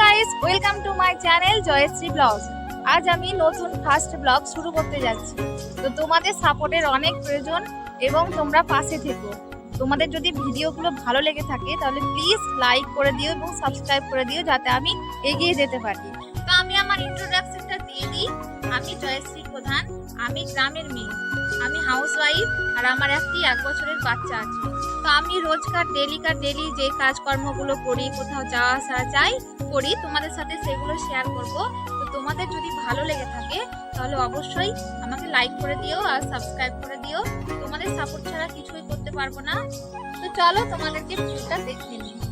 Guys welcome to my channel Jayashree blog আজ আমি নতুন ফার্স্ট ব্লগ শুরু করতে যাচ্ছি। তো তোমাদের সাপোর্টের অনেক প্রয়োজন এবং তোমরা পাশে থেকো। তোমাদের যদি ভিডিওগুলো ভালো লেগে থাকে, তাহলে প্লিজ লাইক করে দিও এবং সাবস্ক্রাইব করে দিও যাতে আমি এগিয়ে যেতে পারি। তো আমি আমার ইন্ট্রোডাকশনটা দিয়ে দিই। আমি জয়শ্রী প্রধান, আমি গ্রামের মেয়ে। আমি হাউস ওয়াইফ আর আমার একটি এক বছরের বাচ্চা আছে। তো আমি রোজকার, ডেলিকার, ডেলি যে কাজকর্মগুলো করি, কোথাও যাওয়া, আসা, যাই করি, তোমাদের সাথে সেগুলো শেয়ার করব। তো তোমাদের যদি ভালো লেগে থাকে, তাহলে অবশ্যই আমাকে লাইক করে দিও আর সাবস্ক্রাইব করে দিও। তোমাদের সাপোর্ট ছাড়া কিছুই করতে পারব না। তো চলো তোমাদেরকে ভিডিওটা দেখে নিই।